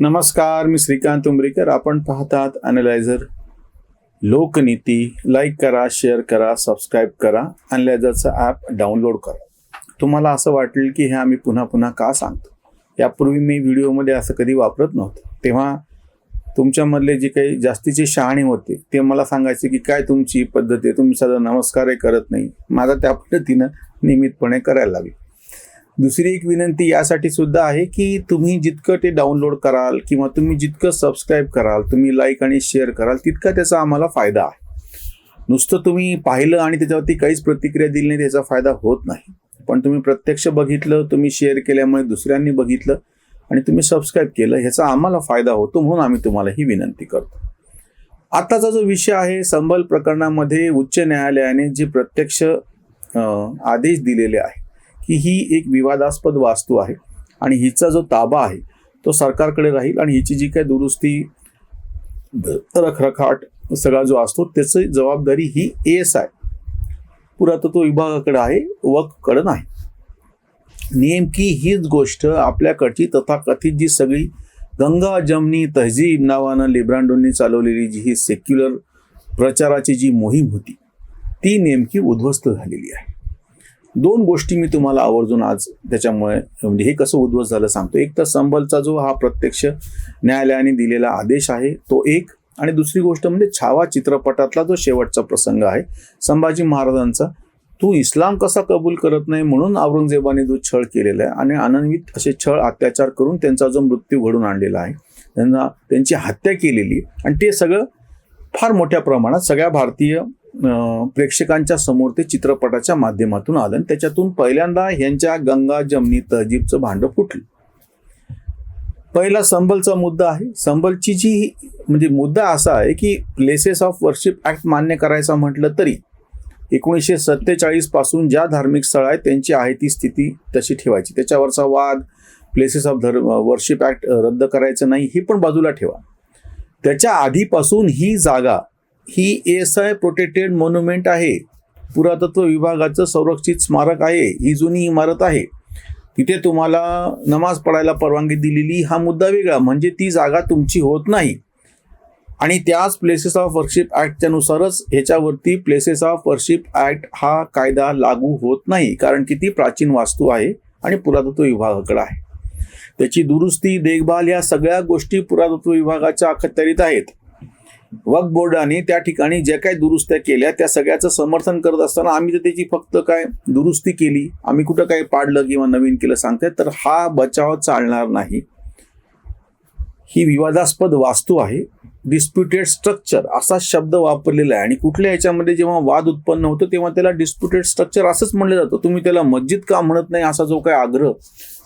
नमस्कार मी श्रीकांत उंबरीकर आपण पाहतात अनलायझर लोकनीती लाईक करा शेअर करा सबस्क्राईब करा अनलायझरचं ॲप डाउनलोड करा. तुम्हाला असं वाटेल की हे आम्ही पुन्हा पुन्हा का सांगतो? यापूर्वी मी व्हिडिओमध्ये असं कधी वापरत नव्हतं. तेव्हा तुमच्यामधले जे काही जास्तीचे शहाणे होते ते मला सांगायचे की काय तुमची पद्धत आहे? तुम्ही साधा नमस्कारही करत नाही. माझा त्या पद्धतीनं नियमितपणे करायला लागेल. दुसरी एक विनंती यासाठी सुद्धा आहे की तुम्ही जितकं ते डाउनलोड कराल किंवा तुम्ही जितकं सबस्क्राईब कराल तुम्ही लाईक आणि शेअर कराल तितका त्याचा आम्हाला फायदा आहे. नुसतं तुम्ही पाहिलं आणि त्याच्यावरती काहीच प्रतिक्रिया दिली नाही त्याचा फायदा होत नाही. पण तुम्ही प्रत्यक्ष बघितलं तुम्ही शेअर केल्यामुळे दुसऱ्यांनी बघितलं आणि तुम्ही सबस्क्राईब केलं ह्याचा आम्हाला फायदा होतो म्हणून आम्ही तुम्हाला ही विनंती करतो. आत्ताचा जो विषय आहे संबल प्रकरणामध्ये उच्च न्यायालयाने जे प्रत्यक्ष आदेश दिलेले आहे की ही एक विवादास्पद वास्तू आहे आणि हिचा जो ताबा आहे तो सरकारकडे राहील आणि हिची जी काही दुरुस्ती रखरखाट सगळा जो असतो त्याची जबाबदारी ही एस आहे. पुरातत्व विभागाकडे आहे वककडे नाही. नेमकी हीच गोष्ट आपल्याकडची तथाकथित जी सगळी गंगा जमनी तहजीब नावानं लेब्रांडोंनी चालवलेली जी ही सेक्युलर प्रचाराची जी मोहीम होती ती नेमकी उद्ध्वस्त झालेली आहे. दोन गोष्टी मी तुम्हाला आवर्जून आज त्याच्यामुळे म्हणजे हे कसं उद्ध्वस्त झालं सांगतो. एक तर संबलचा जो हा प्रत्यक्ष न्यायालयाने दिलेला आदेश आहे तो एक. आणि दुसरी गोष्ट म्हणजे छावा चित्रपटातला जो शेवटचा प्रसंग आहे संभाजी महाराजांचा तू इस्लाम कसा कबूल करत नाही म्हणून औरंगजेबाने जो छळ केलेला आहे आणि अनन्वित असे छळ अत्याचार करून त्यांचा जो मृत्यू घडून आणलेला आहे त्यांना त्यांची हत्या केलेली आहे. आणि ते सगळं फार मोठ्या प्रमाणात सगळ्या भारतीय प्रेक्षकांच्या समोर ते चित्रपटाच्या माध्यमातून आलं आणि त्याच्यातून पहिल्यांदा ह्यांच्या गंगा जमनी तहजीबचं भांडं फुटलं. पहिला संबलचा मुद्दा आहे. संबलची जी म्हणजे मुद्दा असा आहे की प्लेसेस ऑफ वर्शिप ऍक्ट मान्य करायचा म्हटलं तरी एकोणीसशे सत्तेचाळीसपासून ज्या धार्मिक स्थळ आहेत त्यांची आहे ती स्थिती तशी ठेवायची. त्याच्यावरचा वाद प्लेसेस ऑफ धर्म वर्शिप ऍक्ट रद्द करायचं नाही हे पण बाजूला ठेवा. त्याच्या आधीपासून ही जागा ही एस आय प्रोटेक्टेड मॉन्युमेंट आहे. पुरातत्व विभागाचं संरक्षित स्मारक आहे. ही जुनी इमारत आहे. तिथे तुम्हाला नमाज पडायला परवानगी दिलेली हा मुद्दा वेगळा. म्हणजे ती जागा तुमची होत नाही. आणि त्याच प्लेसेस ऑफ वर्शिप ॲक्टच्या नुसारच ह्याच्यावरती प्लेसेस ऑफ वर्शिप ॲक्ट हा कायदा लागू होत नाही. कारण की ती प्राचीन वास्तू आहे आणि पुरातत्व विभागाकडे आहे. त्याची दुरुस्ती देखभाल या सगळ्या गोष्टी पुरातत्व विभागाच्या अखत्यारीत आहेत. वक्फ बोर्डाने त्या ठिकाणी ज्या काही दुरुस्त्या केल्या त्या सगळ्याचं समर्थन करत असताना आम्ही तर त्याची फक्त काय दुरुस्ती केली. आम्ही कुठं काय पाडलं किंवा नवीन केलं सांगतायत तर हा बचाव चालणार नाही. ही विवादास्पद वास्तू आहे. डिस्प्युटेड स्ट्रक्चर असा शब्द वापरलेला आहे. आणि कुठल्या याच्यामध्ये जेव्हा वाद उत्पन्न होतो तेव्हा त्याला डिस्प्युटेड स्ट्रक्चर असंच म्हणलं जातं. तुम्ही त्याला मस्जिद का म्हणत नाही असा जो काही आग्रह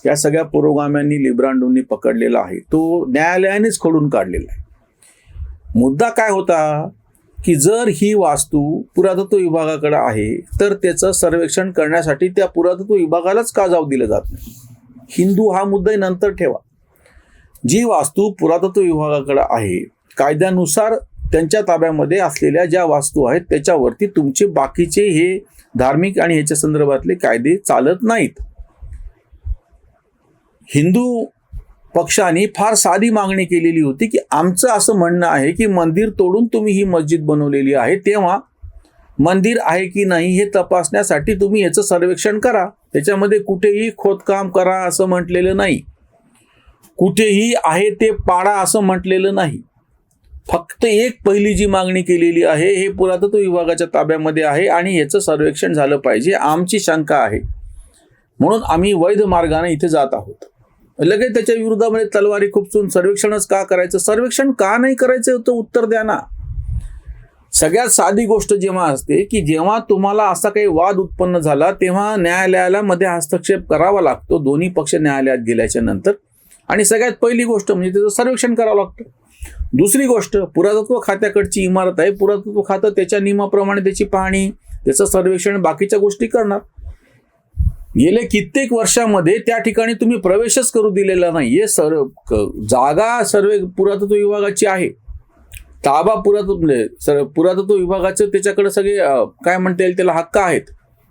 या सगळ्या पुरोगाम्यांनी लिब्रांडोंनी पकडलेला आहे. तो न्यायालयानेच खोडून काढलेला आहे. मुद्दा काय होता की जर ही वास्तू पुरातत्व विभागाकडे आहे तर त्याचं सर्वेक्षण करण्यासाठी त्या पुरातत्व विभागालाच का जाऊ दिलं जात नाही? हिंदू हा मुद्दाही नंतर ठेवा. जी वास्तू पुरातत्व विभागाकडे आहे कायद्यानुसार त्यांच्या ताब्यामध्ये असलेल्या ज्या वास्तू आहेत त्याच्यावरती तुमचे बाकीचे हे धार्मिक आणि ह्याच्या संदर्भातले कायदे चालत नाहीत. हिंदू पक्षाने फार साधी मागणी केलेली होती की आमचं असं म्हणणं आहे की मंदिर तोडून तुम्ही ही मस्जिद बनवलेली आहे तेव्हा मंदिर आहे की नाही हे तपासण्यासाठी तुम्ही याचं सर्वेक्षण करा. त्याच्यामध्ये कुठेही खोदकाम करा असं म्हटलेलं नाही. कुठेही आहे ते पाडा असं म्हटलेलं नाही. फक्त एक पहिली जी मागणी केलेली आहे हे पुरातत्व विभागाच्या ताब्यामध्ये आहे आणि याचं सर्वेक्षण झालं पाहिजे आमची शंका आहे. म्हणून आम्ही वैध मार्गाने इथे जात आहोत. लगेच त्याच्या विरोधामध्ये तलवारी खुपसून सर्वेक्षणच का करायचं? सर्वेक्षण का नाही करायचं होतं उत्तर द्या ना. सगळ्यात साधी गोष्ट जेव्हा असते की जेव्हा तुम्हाला असा काही वाद उत्पन्न झाला तेव्हा न्यायालयाला मध्ये हस्तक्षेप करावा लागतो. दोन्ही पक्ष न्यायालयात गेल्याच्यानंतर. आणि सगळ्यात पहिली गोष्ट म्हणजे त्याचं सर्वेक्षण करावं लागतं. दुसरी गोष्ट पुरातत्व खात्याकडची इमारत आहे. पुरातत्व खातं त्याच्या नियमाप्रमाणे त्याची पाहणी त्याचं सर्वेक्षण बाकीच्या गोष्टी करणार. गेले कित्येक वर्षामध्ये त्या ठिकाणी तुम्ही प्रवेशच करू दिलेला नाही. हे सर जागा सर्वे पुरातत्व विभागाची आहे. ताबा पुरातत्व म्हणजे सर पुरातत्व विभागाचं त्याच्याकडे सगळे काय म्हणता येईल त्याला हक्क आहेत.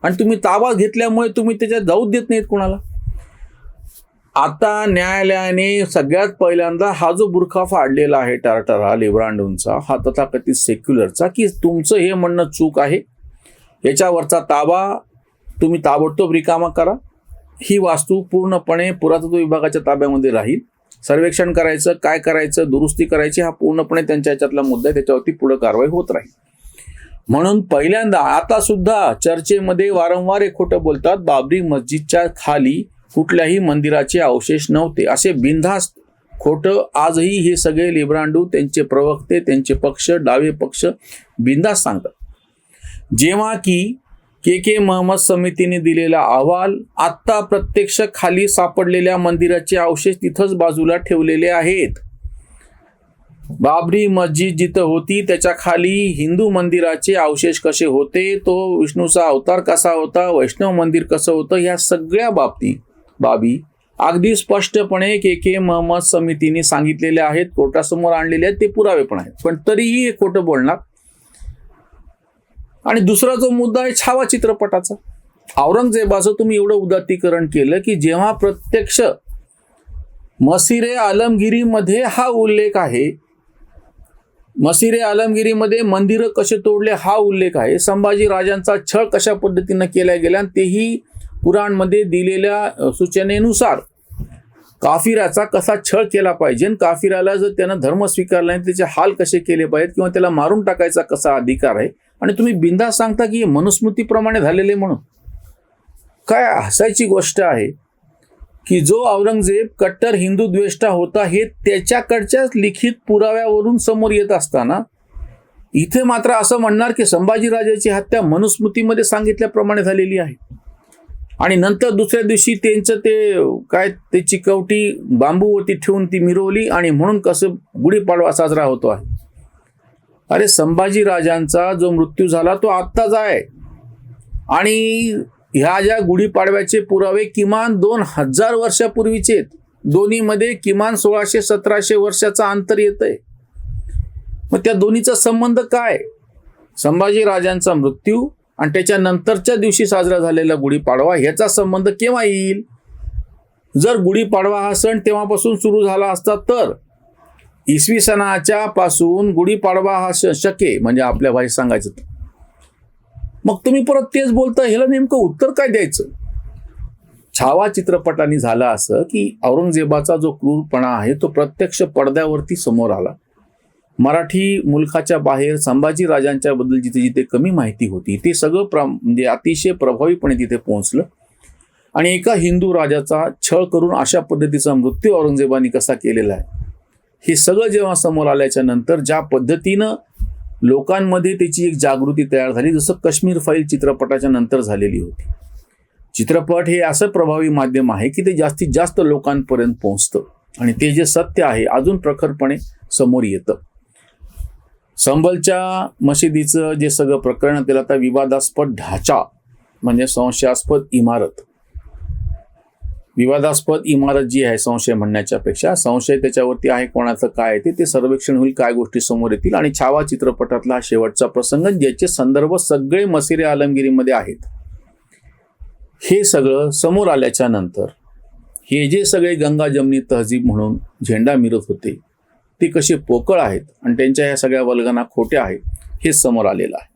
आणि तुम्ही ताबा घेतल्यामुळे तुम्ही त्याच्यात जाऊ देत नाहीत कोणाला. आता न्यायालयाने सगळ्यात पहिल्यांदा हा जो बुरखा फाडलेला आहे टारटारा लिब्रांडूनचा हा तथाकथित सेक्युलरचा की तुमचं हे म्हणणं चूक आहे. याच्यावरचा ताबा तुम्ही ताबडतोब रिकामा करा. ही वास्तू पूर्णपणे पुरातत्व विभागाच्या ताब्यामध्ये राहील. सर्वेक्षण करायचं काय करायचं दुरुस्ती करायची हा पूर्णपणे त्यांच्या याच्यातला मुद्दा आहे. त्याच्यावरती पुढे कारवाई होत राहील. म्हणून पहिल्यांदा आता सुद्धा चर्चेमध्ये वारंवार हे खोटं बोलतात बाबरी मस्जिदच्या खाली कुठल्याही मंदिराचे अवशेष नव्हते. असे बिनधास्त खोटं आजही हे सगळे लिब्रांडू त्यांचे प्रवक्ते त्यांचे पक्ष डावे पक्ष बिनधास्त सांगतात. जेव्हा की के के महम्मद समितीने दिलेला अहवाल आत्ता प्रत्यक्ष खाली सापडलेल्या मंदिराचे अवशेष तिथंच बाजूला ठेवलेले आहेत. बाबरी मस्जिद जिथं होती त्याच्याखाली हिंदू मंदिराचे अवशेष कसे होते तो विष्णूचा अवतार कसा होता वैष्णव मंदिर कसं होतं ह्या सगळ्या बाबती बाबी अगदी स्पष्टपणे के के महम्मद समितीने सांगितलेले आहेत कोर्टासमोर आणलेले आहेत ते पुरावे पण आहेत. पण तरीही हे खोटं बोलणार आणि दुसरा जो मुद्दा आहे छावा चित्रपटाचा. औरंगजेबाचं तुम्ही एवढं उदात्तीकरण केलं की जेव्हा प्रत्यक्ष मसिरे आलमगिरीमध्ये हा उल्लेख आहे मसिरे आलमगिरीमध्ये मंदिरं कसे तोडले हा उल्लेख आहे संभाजी राजांचा छळ कशा पद्धतीनं केला गेला आणि तेही पुराणमध्ये दिलेल्या सूचनेनुसार काफिराचा कसा छळ केला पाहिजे आणि काफिराला जर त्यानं धर्म स्वीकारला नाही त्याचे हाल कसे केले पाहिजेत किंवा त्याला मारून टाकायचा कसा अधिकार आहे आणि तुम्ही बिंदा सांगता की मनुस्मृतीप्रमाणे झालेले म्हणून. काय हसायची गोष्ट आहे की जो औरंगजेब कट्टर हिंदू द्वेष्टा होता हे त्याच्याकडच्याच लिखित पुराव्यावरून समोर येत असताना इथे मात्र असं म्हणणार की संभाजीराजाची हत्या मनुस्मृतीमध्ये सांगितल्याप्रमाणे झालेली आहे. आणि नंतर दुसऱ्या दिवशी त्यांचं ते काय त्याची कवटी बांबूवरती ठेवून ती मिरवली आणि म्हणून कसं गुढीपाडवा साजरा होतो आहे. अरे संभाजी राजांचा जो मृत्यू झाला तो आत्ताच आहे. आणि ह्या ज्या गुढीपाडव्याचे पुरावे किमान दोन हजार वर्षापूर्वीचे आहेत. दोन्हीमध्ये किमान सोळाशे सतराशे वर्षाचा अंतर येत आहे मग त्या दोन्हीचा संबंध काय? संभाजी राजांचा मृत्यू आणि त्याच्यानंतरच्या दिवशी साजरा झालेला गुढीपाडवा ह्याचा संबंध केव्हा येईल? जर गुढीपाडवा हा सण तेव्हापासून सुरू झाला असता तर इसवी सणाच्या पासून गुढीपाडवा हा श- शके म्हणजे आपल्या भाई सांगायचं मग तुम्ही परत तेच बोलता ह्याला नेमकं उत्तर काय द्यायचं? छावा चित्रपटाने झालं असं की औरंगजेबाचा जो क्रूरपणा आहे तो प्रत्यक्ष पडद्यावरती समोर आला. मराठी मुलखाच्या बाहेर संभाजी राजांच्या बद्दल जिथे जिथे कमी माहिती होती ते सगळं प्र म्हणजे अतिशय प्रभावीपणे तिथे पोहोचलं. आणि एका हिंदू राजाचा छळ करून अशा पद्धतीचा मृत्यू औरंगजेबाने कसा केलेला आहे? हे सगळं जेव्हा समोर आल्याच्यानंतर ज्या पद्धतीनं लोकांमध्ये त्याची एक जागृती तयार झाली जसं काश्मीर फाईल चित्रपटाच्या नंतर झालेली होती. चित्रपट हे असं प्रभावी माध्यम आहे की ते जास्तीत जास्त लोकांपर्यंत पोहोचतं आणि ते जे सत्य आहे अजून प्रखरपणे समोर येतं. संबलच्या मशिदीचं जे सगळं प्रकरण त्याला आता विवादास्पद ढाचा म्हणजे संशयास्पद इमारत विवादास्पद इमारत जी आहे संशय म्हणण्याच्या पेक्षा संशय त्याच्यावरती आहे कोणाचं काय आहे ते ते सर्वेक्षण होईल काय गोष्टी समोर येतील आणि छावा चित्रपटातला हा शेवटचा प्रसंग ज्याचे संदर्भ सगळे मसिरे आलमगिरीमध्ये आहेत. हे सगळं समोर आल्याच्यानंतर हे जे सगळे गंगा जमनी तहजीब म्हणून झेंडा मिरत होते ते कसे पोकळ आहेत आणि त्यांच्या ह्या सगळ्या वल्गना खोट्या आहेत हे समोर आलेलं आहे.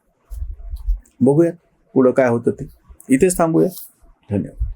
बघूया पुढं काय होतं ते. इथेच थांबूया. धन्यवाद.